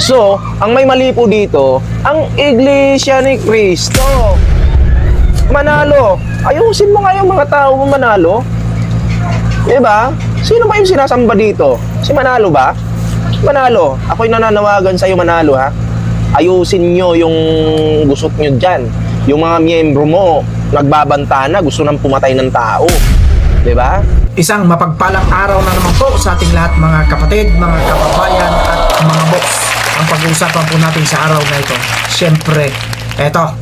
So, ang may mali po dito, ang Iglesia ni Cristo. Manalo. Ayusin mo nga yung mga tao mo manalo. Diba? Sino ba yung sinasamba dito? Si Manalo ba? Manalo. Ako'y nananawagan sa'yo Manalo ha. Ayusin nyo yung gusot nyo dyan. Yung mga miyembro mo, nagbabanta na, gusto nang pumatay ng tao. Diba? Isang mapagpalang araw na naman po sa ating lahat mga kapatid, mga kababayan at mga boss. Ang pag-uusapan po natin sa araw na ito, syempre, eto,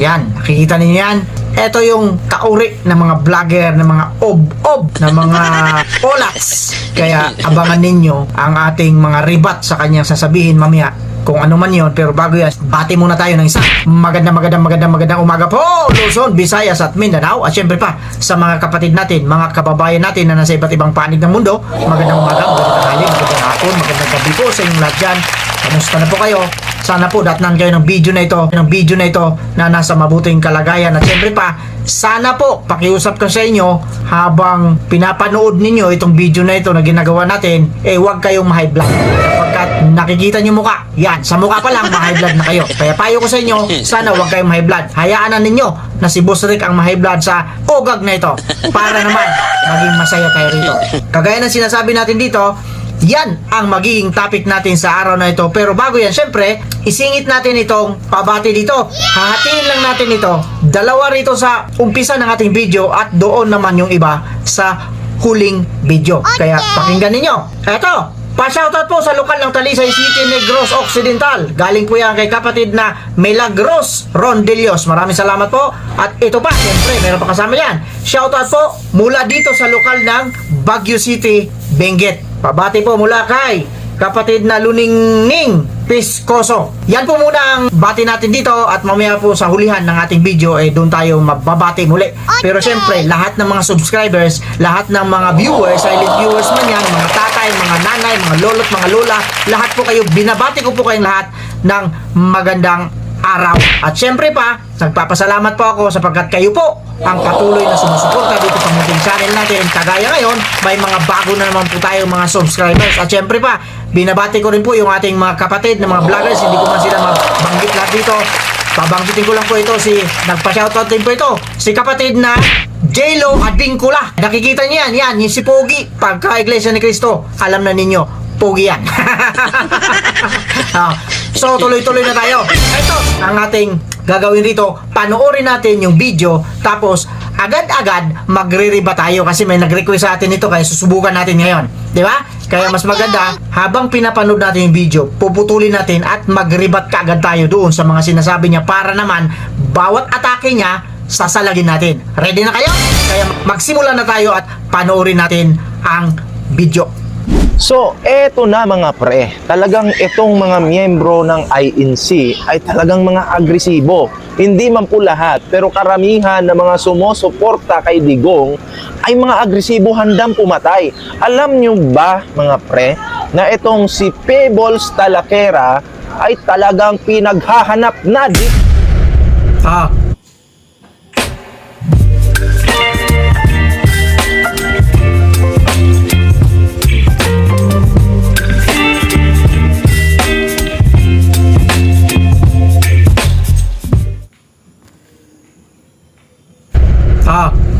yan, nakikita ninyo yan? Ito yung kauri ng mga vlogger, ng mga ob-ob, ng mga olats. Kaya abangan ninyo ang ating mga ribat sa kanyang sasabihin mamaya kung ano man yon pero bago yan bati muna tayo ng isa. Magandang magandang magandang magandang umaga po Luzon, Visayas at Mindanao. At syempre pa sa mga kapatid natin mga kababayan natin na nasa iba't ibang panig ng mundo magandang umaga, magandang tanghali, magandang hapon magandang gabi po sa inyong lahat dyan. Kamusta na po kayo? Sana po datnan kayo ng video na ito ng video na ito na nasa mabuting kalagayan. At syempre pa sana po pakiusap ko sa inyo habang pinapanood ninyo itong video na ito na ginagawa natin eh huwag kayong ma-high blood. Sapagkat nakikita nyo mukha. Yan sa mukha pa lang ma-high blood na kayo. Kaya payo ko sa inyo sana huwag kayong ma-high blood. Hayaan na ninyo na si Boss Rick ang ma-high blood sa ugag na ito. Para naman maging masaya tayo rito. Kagaya ng sinasabi natin dito yan ang magiging topic natin sa araw na ito. Pero bago yan, syempre, isingit natin itong pabati dito. Hahatiin lang natin ito. Dalawa rito sa umpisa ng ating video at doon naman yung iba sa huling video. Kaya pakinggan ninyo. Eto, Pa-shoutout po sa lokal ng Talisay City, Negros Occidental. Galing po yan kay kapatid na Milagros Rondelios. Maraming salamat po. At ito pa, siyempre, meron pa kasama yan. Shoutout po mula dito sa lokal ng Baguio City, Benguet. Pabati po mula kay kapatid na Luningning Piscoso. Yan po muna ang bati natin dito at mamaya po sa hulihan ng ating video eh doon tayo mababati muli. Pero syempre, lahat ng mga subscribers, lahat ng mga viewers, silent viewers man yan, mga tatay, mga nanay, mga lolo't mga lola, lahat po kayo, binabati ko po kayong lahat ng magandang araw. At syempre pa, nagpapasalamat po ako sapagkat kayo po ang patuloy na sumusuporta dito sa munting channel natin. Kagaya ngayon, may mga bago na naman po tayo mga subscribers. At syempre pa, binabati ko rin po yung ating mga kapatid na mga vloggers. Hindi ko man sila mabanggit lahat dito. Pabanggitin ko lang po ito si nagpa-shoutout din po ito si kapatid na J-Lo Advincula. Nakikita niyo yan, yan, yung si Pogi. Pagka Iglesia ni Cristo, alam na ninyo, Pogi yan. Ah, so tuloy-tuloy na tayo. Ito ang ating gagawin rito. Panoorin natin yung video tapos agad-agad magre-riba tayo kasi may nag-request sa atin ito kaya susubukan natin ngayon. Di ba? Kaya mas maganda, habang pinapanood natin yung video, puputulin natin at mag-rebat kaagad tayo doon sa mga sinasabi niya para naman bawat atake niya, sasalagin natin. Ready na kayo? Kaya magsimula na tayo at panoorin natin ang video. So, eto na mga pre. Talagang itong mga miyembro ng INC ay talagang mga agresibo. Hindi man po lahat, pero karamihan ng mga sumusuporta kay Digong ay mga agresibo handang pumatay. Alam nyo ba mga pre, na itong si Pebbles Talakera ay talagang pinaghahanap na di Ah,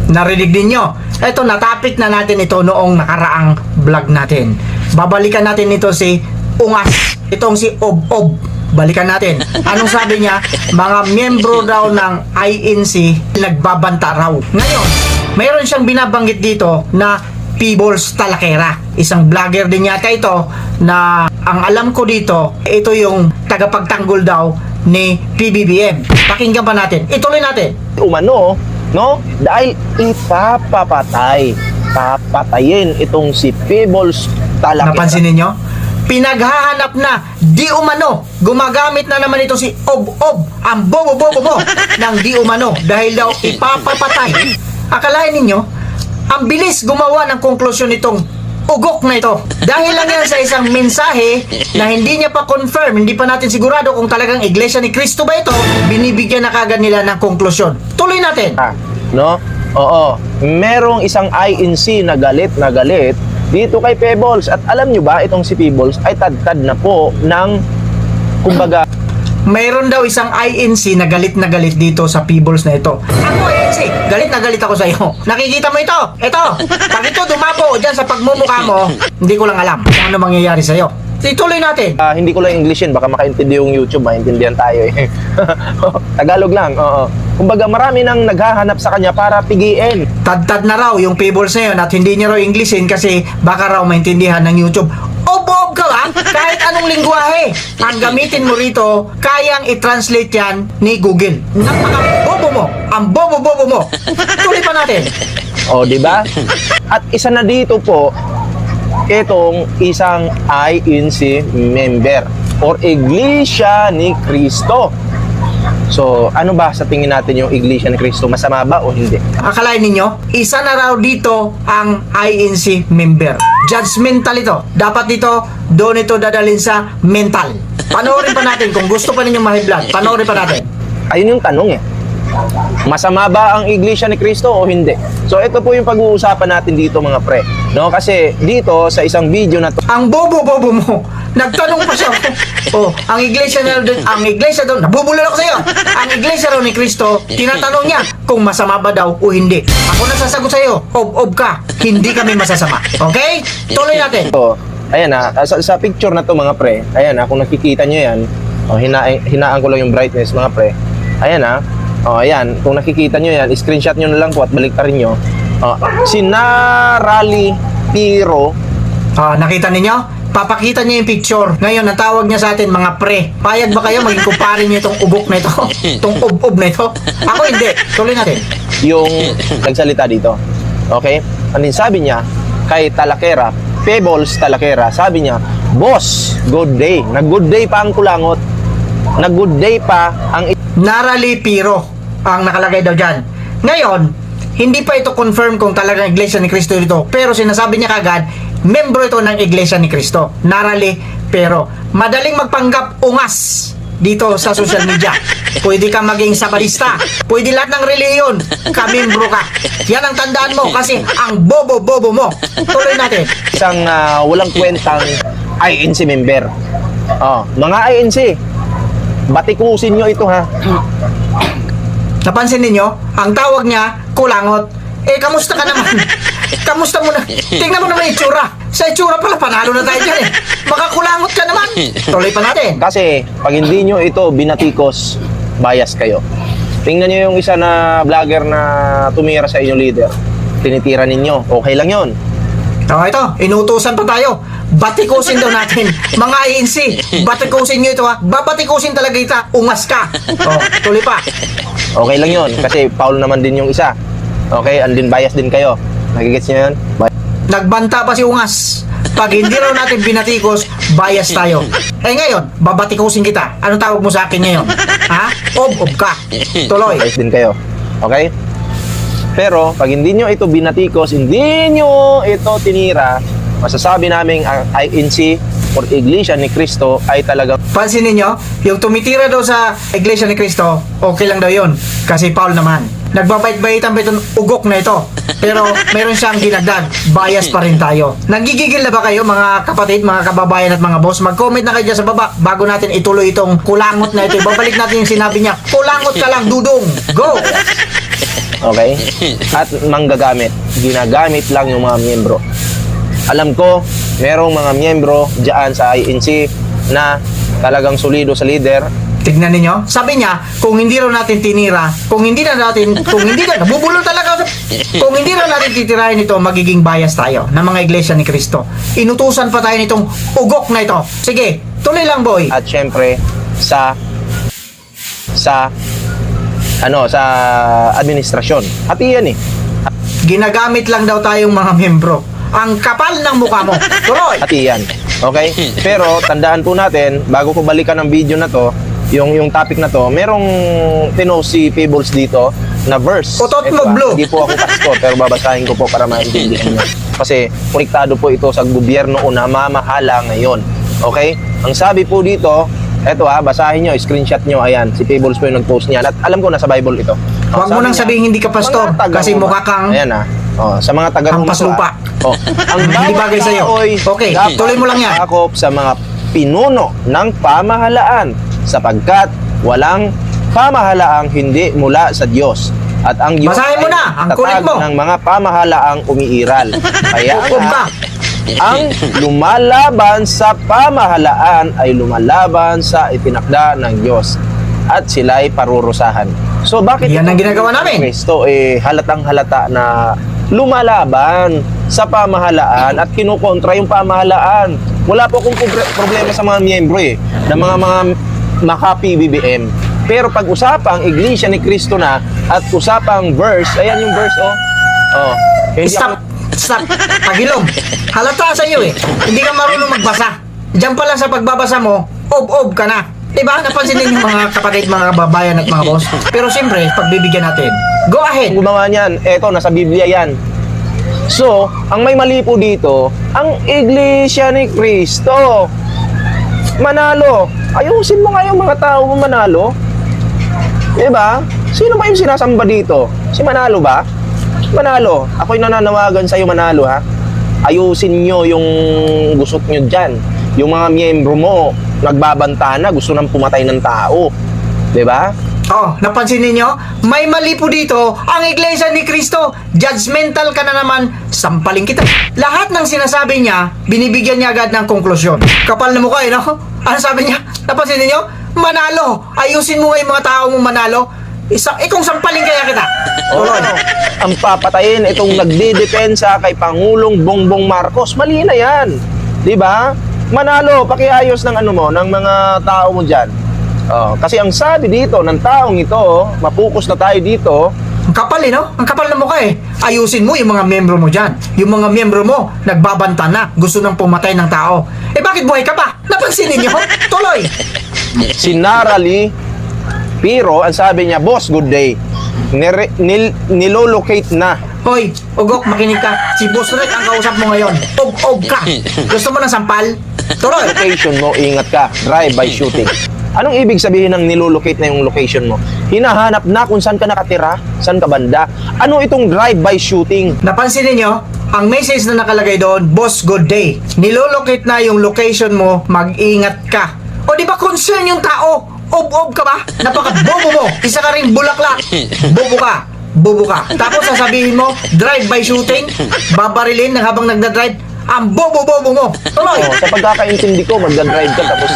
narinig ninyo. Ito, natapik na natin ito noong nakaraang vlog natin. Babalikan natin ito si Ungas. Itong si Ob Ob. Balikan natin. Anong sabi niya? Mga miyembro daw ng INC nagbabanta raw. Ngayon, mayroon siyang binabanggit dito na Peebles Talakera. Isang vlogger din yata ito na ang alam ko dito, ito yung tagapagtanggol daw ni PBBM. Pakinggan pa natin. Ituloy natin. umano, no? Dahil ipapapatay, papatayin itong si Pebbles Talakera. Napansin ninyo? Pinaghahanap na di umano. Gumagamit na naman ito si Ob Ob, ang bobo-bobo mo ng di umano dahil daw ipapapatay. Akalain ninyo, ang bilis gumawa ng konklusyon nitong ugok na ito. Dahil lang yan sa isang mensahe na hindi niya pa confirm, hindi pa natin sigurado kung talagang iglesia ni Cristo ba ito, binibigyan na kagad nila ng konklusyon. Tuloy natin. Ah, no? Oo. Merong isang INC na galit na galit dito kay Pebbles. At alam nyo ba, itong si Pebbles ay tad-tad na po ng, kumbaga, Mayroon daw isang INC na galit na galit dito sa Peebles na ito. Ako INC, galit na galit ako sa iyo. Nakikita mo ito? Ito. Pag ito dumapo dyan sa pagmumukha mo, hindi ko lang alam kung ano mangyayari sa iyo. Ituloy natin. ah, hindi ko lang Englishin, baka makaintindi yung YouTube, maintindihan tayo eh. Tagalog lang, oo. Kumbaga marami nang naghahanap sa kanya para pigiin. Tad-tad na raw yung Peebles na yun at hindi niya raw Englishin kasi baka raw maintindihan ng YouTube. Obob ka ba? Kahit anong lingwahe. Ang gamitin mo rito, kayang i-translate yan ni Google. Napaka-bobo mo. Ang bobo-bobo mo. Tuloy pa natin. O, di ba? At isa na dito po, itong isang INC member or Iglesia ni Cristo. So, ano ba sa tingin natin yung Iglesia ni Cristo? Masama ba o hindi? Akalain ninyo, isa na raw dito ang INC member. Judgmental ito. Dapat dito, doon ito dadalhin sa mental. Panoorin pa natin kung gusto pa ninyong ma-vlog. Panoorin pa natin. Ayun yung tanong eh. Masama ba ang Iglesia ni Cristo o hindi? So, ito po yung pag-uusapan natin dito mga pre. No? Kasi dito, sa isang video na to, Ang bobo-bobo mo. Nagtanong pa siya. Oh, ang iglesia na doon, ang iglesia doon, nabubulol ako sa iyo. Ang iglesia raw ni Kristo, tinatanong niya kung masama ba daw o hindi. Ako nasasagot sa iyo, ob-ob ka, hindi kami masasama. Okay? Tuloy natin. So, ayan na, sa, sa picture na to mga pre, ayan na, kung nakikita nyo yan, oh, hina, hinaan ko lang yung brightness mga pre, ayan na, oh, ayan, kung nakikita nyo yan, screenshot nyo na lang po at baliktarin nyo, oh, si Narali Piro, Ah, nakita ninyo? Papakita niya yung picture. Ngayon, ang tawag niya sa atin, mga pre. Payag ba kayo maging kumpare niyo itong ubok na ito? itong ub-ub na ito? Ako hindi. Tuloy natin. yung nagsalita dito. Okay? Then sabi niya, kay Talakera, Pebbles Talakera, sabi niya, Boss, good day. Nag-good day pa ang kulangot. Nag-good day pa ang Narali Piro ang nakalagay daw dyan. Ngayon, hindi pa ito confirm kung talagang iglesia ni Kristo ito. Pero sinasabi niya kagad, membro ito ng iglesia ni Kristo. Narali Pero. Madaling magpanggap ungas dito sa social media. Pwede ka maging sabarista. Pwede lahat ng reliyon. Kamembro ka. Yan ang tandaan mo kasi ang bobo-bobo mo. Tuloy natin. isang ah, walang kwentang INC member. Oh, mga INC, batikusin nyo ito ha. Napansin ninyo? Ang tawag niya, kulangot. Eh, kamusta ka naman? kamusta mo na? Tingnan mo naman yung itsura. Sa itsura pala, panalo na tayo dyan eh. Makakulangot ka naman. Tuloy pa natin. Kasi pag hindi nyo ito binatikos, bias kayo. Tingnan nyo yung isa na vlogger na tumira sa inyong leader. Tinitira ninyo. Okay lang yon. Oh, ito, inutusan pa tayo. Batikusin daw natin. Mga INC, batikusin nyo ito ha. Babatikusin talaga ita. Ungas ka. Oh, tuloy pa. Okay lang yon kasi foul naman din yung isa. Okay, and din bias din kayo. Nagigets nyo yun? Bi- Nagbanta pa si Ungas. Pag hindi raw natin binatikos, bias tayo. Eh ngayon, babatikusin kita. Ano tawag mo sa akin ngayon? Ha? Ob-ob ka. Tuloy. bias din kayo. Okay? Pero pag hindi nyo ito binatikos, hindi nyo ito tinira, masasabi namin ang INC or Iglesia ni Cristo ay talagang Pansinin nyo, yung tumitira daw sa Iglesia ni Cristo, okay lang daw yun. Kasi Paul naman. Nagbabait-baitan pa itong ugok na ito. Pero meron siyang dinagdag. Bias pa rin tayo. Nagigigil na ba kayo mga kapatid, mga kababayan at mga boss? Mag-comment na kayo dyan sa baba bago natin ituloy itong kulangot na ito. Babalik natin yung sinabi niya. Kulangot ka lang, dudong. Go! Okay? At manggagamit. Ginagamit lang yung mga miyembro. Alam ko, merong mga miyembro dyan sa INC na talagang solido sa leader. Tignan ninyo. Sabi niya, kung hindi raw natin tinira, kung hindi na natin, kung hindi na, nabubulol talaga. Kung hindi raw natin titirahin ito, magiging bias tayo ng mga iglesia ni Kristo. Inutusan pa tayo nitong ugok na ito. Sige, tuloy lang boy. At syempre, sa sa ano sa administrasyon. At iyan eh. Ginagamit lang daw tayong mga membro. Ang kapal ng mukha mo. Tuloy. At iyan. Okay? Pero tandaan po natin, bago ko balikan ang video na to, yung yung topic na to, merong pinost si Fables dito na verse. Ito mo, ah, Blue. Hindi po ako pastor, pero babasahin ko po para maintindihan niyo. Kasi konektado po ito sa gobyerno o namamahala ngayon. Okay? Ang sabi po dito, eto ha, basahin nyo, screenshot nyo, ayan, si Fables po yung nag-post niyan. At alam ko nasa Bible ito. Huwag mo nang sabihin hindi ka pastor "Mga taga kasi Roma." mukha kang Ayan ha. Oh, sa mga taga Hampas lupa. Oh, ang Hindi bagay sa'yo. Okay, tuloy mo lang yan. Sakop sa mga pinuno ng pamahalaan sapagkat walang pamahalaang hindi mula sa Diyos. At ang Diyos Basahin mo ay na, ang kulit tatag mo. ng mga pamahalaang umiiral. Kaya Huwag nga, ka. ang lumalaban sa pamahalaan ay lumalaban sa itinakda ng Diyos at sila ay parurusahan. So bakit Yan ang ginagawa namin. Kristo eh halatang halata na lumalaban sa pamahalaan at kinukontra yung pamahalaan. Wala po akong proble- problema sa mga miyembro eh, ng mga mga maka PBBM. Pero pag usapang Iglesia ni Kristo na at usapang verse, ayan yung verse oh. Oh. Hindi Stop! ako- Stop! Tagilom! Halata sa iyo eh. Hindi ka marunong magbasa. Diyan pa lang sa pagbabasa mo, ob-ob ka na. Diba? Napansin ninyo mga kapatid, mga kababayan at mga boss. Pero siyempre, pagbibigyan natin. Go ahead! gumawa niyan. Eto, nasa Biblia yan. So, ang may mali po dito, ang Iglesia ni Kristo. Manalo. Ayusin mo nga yung mga tao mo manalo. Diba? Sino ba yung sinasamba dito? Si Manalo ba? Manalo. Ako'y nananawagan sa'yo Manalo ha. Ayusin nyo yung gusot nyo dyan. Yung mga miyembro mo, nagbabanta na, gusto nang pumatay ng tao. Diba? Oh, napansin ninyo? May mali po dito ang Iglesia ni Kristo. Judgmental ka na naman, sampaling kita. Lahat ng sinasabi niya, binibigyan niya agad ng konklusyon. Kapal na mukha eh, no? Ano sabi niya? Napansin ninyo? Manalo! Ayusin mo nga yung mga tao mo manalo. Isa, eh kung sampaling kaya kita. Oo. Tuloy. ang papatayin itong nagdidepensa kay Pangulong Bongbong Marcos. Mali na yan. 'Di ba? Manalo, pakiayos ng ano mo, ng mga tao mo diyan. Oh, kasi ang sabi dito ng taong ito, mapukus na tayo dito, Ang kapal eh, no? Ang kapal na mukha eh. Ayusin mo yung mga membro mo dyan. Yung mga membro mo, nagbabanta na. Gusto nang pumatay ng tao. Eh bakit buhay ka pa? Napansin ninyo? Tuloy! si Nara Lee Piro, ang sabi niya, Boss, good day. Nire, nil, nilolocate na. Hoy, Ugok, makinig ka. Si Boss Rick ang kausap mo ngayon. Og-og ka. Gusto mo ng sampal? Tuloy. Location mo, ingat ka. Drive-by shooting. Anong ibig sabihin ng nilolocate na yung location mo? Hinahanap na kung saan ka nakatira, saan ka banda. Ano itong drive-by shooting? Napansin ninyo? Ang message na nakalagay doon, Boss, good day. Nilolocate na yung location mo, mag-ingat ka. O di ba concern yung tao? Ob-ob ka ba? Napaka-bobo mo. Isa ka rin bulaklak. Bobo ka. Bobo ka. Tapos sasabihin mo, drive-by shooting, babarilin ng habang nagda-drive. Ang bobo-bobo mo. Tuloy. Oh, sa pagkakaintindi ko, magdadrive ka tapos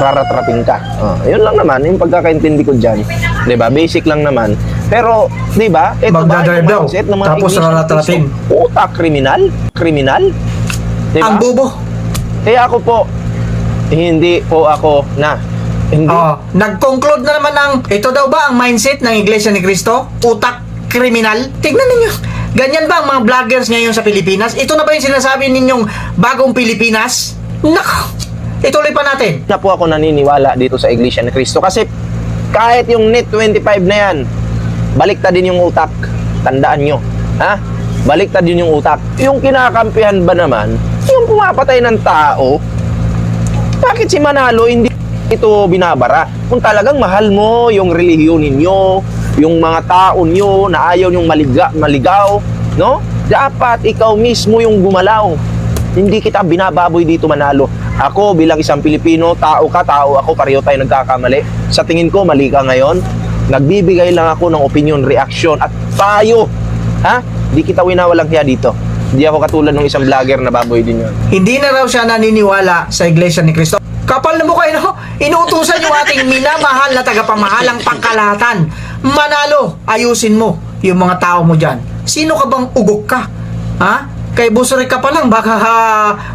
raratrating ka. Oh, yun lang naman, yung pagkakaintindi ko dyan. 'Di ba Basic lang naman. Pero, 'di ba? Ito ba Magdadrive yung daw, mindset ng mga tapos. Cristo? Puta, kriminal? Kriminal? 'Di ba? Ang bobo. Kaya ako po, hindi po ako na. Hindi. Oh, nag-conclude na naman ng ito daw ba ang mindset ng Iglesia ni Cristo? Utak kriminal? Tignan ninyo. Ganyan ba ang mga vloggers ngayon sa Pilipinas? Ito na ba yung sinasabi ninyong bagong Pilipinas? Nako. Ituloy pa natin. na po ako naniniwala dito sa Iglesia ni Cristo kasi kahit yung net 25 na yan, baliktad din yung utak. Tandaan nyo. Ha? Baliktad din yung utak. Yung kinakampihan ba naman, yung pumapatay ng tao, bakit si Manalo hindi ito binabara? Kung talagang mahal mo yung relihiyon ninyo, yung mga tao nyo na ayaw yung maliga, maligaw, no? Dapat ikaw mismo yung gumalaw. Hindi kita binababoy dito manalo. Ako bilang isang Pilipino, tao ka, tao ako, pareho tayo nagkakamali. Sa tingin ko, mali ka ngayon. Nagbibigay lang ako ng opinion, reaction at payo. Ha? Di kita winawalang hiya dito. Hindi ako katulad ng isang vlogger na baboy din yun. Hindi na raw siya naniniwala sa Iglesia ni Cristo. Kapal na mukha, no? Inuutusan yung ating minamahal na tagapamahalang pangkalahatan. Manalo, ayusin mo yung mga tao mo dyan. Sino ka bang ugok ka? Ha? Kay Busuri ka pa lang, baka ha,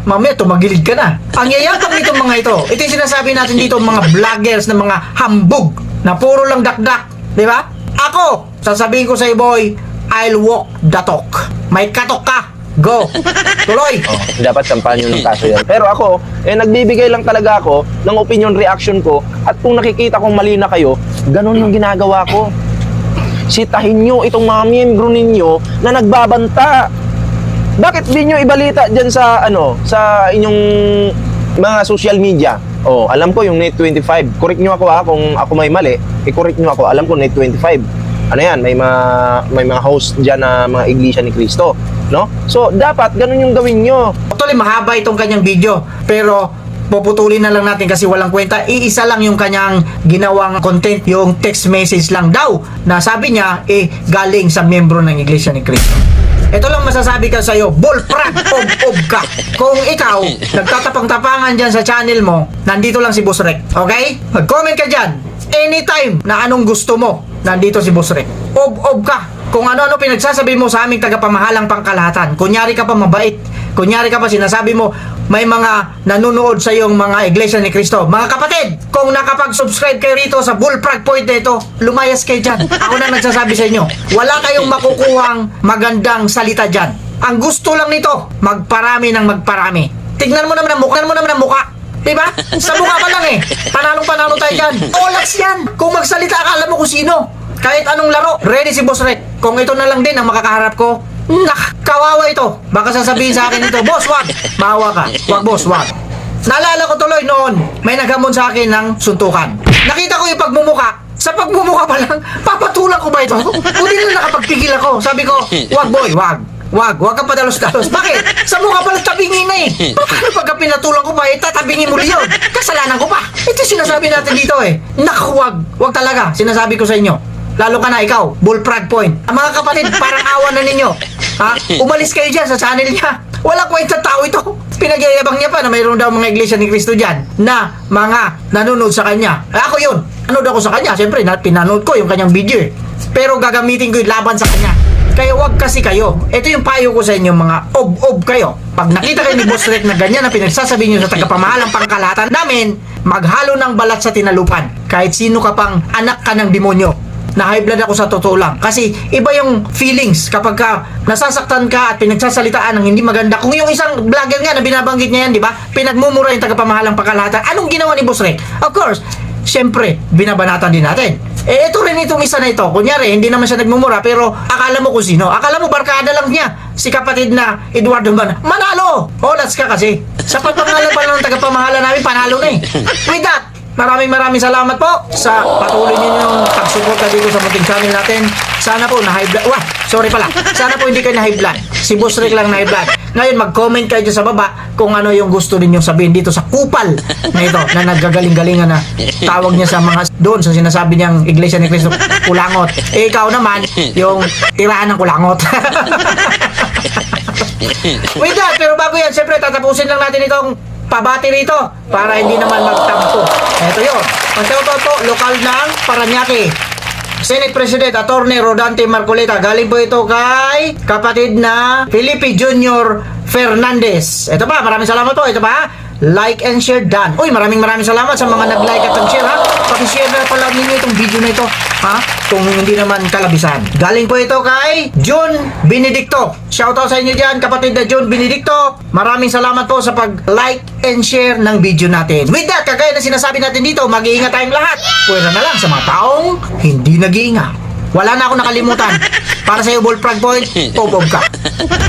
mamaya tumagilid ka na. Ang yayapang nitong mga ito, ito yung sinasabi natin dito, mga vloggers na mga hambog, na puro lang dakdak. Di ba? Ako, sasabihin ko sa boy, I'll walk the talk. May katok ka. Go. Tuloy. Oh, dapat sampahan nyo ng kaso yan. Pero ako, eh, nagbibigay lang talaga ako ng opinion reaction ko at kung nakikita kong mali na kayo, ganun yung ginagawa ko. Sitahin nyo itong mga miyembro ninyo na nagbabanta. Bakit di nyo ibalita dyan sa, ano, sa inyong mga social media? Oh, alam ko yung Net 25. Correct nyo ako ha, kung ako may mali, i-correct nyo ako. Alam ko Net 25. ano yan, may mga may mga host diyan na mga iglesia ni Kristo, no? So dapat ganun yung gawin nyo. Actually, mahaba itong kanyang video. Pero, puputulin na lang natin kasi walang kwenta. Iisa lang yung kanyang ginawang content, yung text message lang daw. Na sabi niya, eh, galing sa membro ng Iglesia ni Cristo. Ito lang masasabi ka sa'yo, bullfrag, ob-ob ka. Kung ikaw, nagtatapang-tapangan dyan sa channel mo, nandito lang si Boss Rek. Okay? Mag-comment ka dyan. Anytime na anong gusto mo, nandito si Boss Rek. Ob-ob ka. Kung ano-ano pinagsasabi mo sa aming tagapamahalang pangkalahatan. Kunyari ka pa mabait. Kunyari ka pa sinasabi mo, may mga nanonood sa iyong mga iglesia ni Kristo. Mga kapatid, kung nakapag-subscribe kayo rito sa Bullfrog Point na lumayas kayo dyan. Ako na nagsasabi sa inyo, wala kayong makukuhang magandang salita dyan. Ang gusto lang nito, magparami ng magparami. Tignan mo naman ang mukha, mo naman ang mukha. Diba? Sa mukha pa lang eh. Panalong panalo tayo dyan. Olas yan. Kung magsalita ka, alam mo kung sino. Kahit anong laro, ready si Boss Rek. Kung ito na lang din ang makakaharap ko, nak, kawawa ito. Baka sasabihin sa akin ito, Boss, wag. Bawa ka. Wag, Boss, wag. Naalala ko tuloy noon, may naghamon sa akin ng suntukan. Nakita ko yung pagmumuka. Sa pagmumuka pa lang, papatulan ko ba ito? Buti na nakapagpigil ako. Sabi ko, wag boy, wag. Wag, wag kang padalos-dalos. Bakit? Sa mukha pala tabingin na eh. Paano pagka pinatulan ko pa, eh, tatabingin mo yun? Kasalanan ko pa. Ito sinasabi natin dito eh. Naku, wag. Wag talaga. Sinasabi ko sa inyo. Lalo ka na ikaw, bullfrog point. Ang mga kapatid, parang awa na ninyo. Ha? Umalis kayo dyan sa channel niya. Wala kwenta tao ito. Pinagyayabang niya pa na mayroon daw mga iglesia ni Cristo dyan na mga nanonood sa kanya. Eh, ako yun. Nanood ako sa kanya. Siyempre, na, pinanood ko yung kanyang video eh. Pero gagamitin ko yung laban sa kanya. Kaya wag kasi kayo. Ito yung payo ko sa inyo mga ob-ob kayo. Pag nakita kayo ni Boss Rek na ganyan na pinagsasabi nyo sa tagapamahalang pangkalahatan namin, maghalo ng balat sa tinalupan. Kahit sino ka pang anak ka ng demonyo na high blood ako sa totoo lang. Kasi iba yung feelings kapag ka nasasaktan ka at pinagsasalitaan ng hindi maganda. Kung yung isang vlogger nga na binabanggit niya yan, di ba? Pinagmumura yung tagapamahalang pangkalahatan. Anong ginawa ni Boss Rek? Of course, syempre, binabanatan din natin. Eh, ito rin itong isa na ito. Kunyari, hindi naman siya nagmumura, pero akala mo kung sino. Akala mo, barkada lang niya. Si kapatid na Eduardo Man. Manalo! Olas ka kasi. Sa pagpangalan pa ng tagapamahala namin, panalo na eh. With that, Maraming maraming salamat po sa patuloy ninyong pagsuporta dito sa munting channel natin. Sana po na high blood. Wah, sorry pala. Sana po hindi kayo na high blood. Si Boss Rick lang na high blood. Ngayon, mag-comment kayo sa baba kung ano yung gusto ninyong sabihin dito sa kupal na ito na naggagaling-galingan na tawag niya sa mga doon sa sinasabi niyang Iglesia ni Cristo kulangot. Eh, ikaw naman, yung tirahan ng kulangot. Wait that, pero bago yan, siyempre tatapusin lang natin itong pabati rito para hindi naman magtampo. Ito yun. Shoutout po, lokal ng Paranaque. Senate President Attorney Rodante Marcoleta. Galing po ito kay kapatid na Felipe Junior Fernandez. Ito pa, maraming salamat po. Ito pa, like and share done. Uy, maraming maraming salamat sa mga nag-like at nag-share ha. Paki-share na pala ninyo itong video na ito ha. Kung hindi naman kalabisan. Galing po ito kay John Benedicto. Shoutout sa inyo dyan, kapatid na John Benedicto. Maraming salamat po sa pag-like and share ng video natin. With that, kagaya na sinasabi natin dito, mag-iingat tayong lahat. Pwera na lang sa mga taong hindi nag-iingat. Wala na ako nakalimutan. Para sa iyo, Bullfrog Point, popob ka.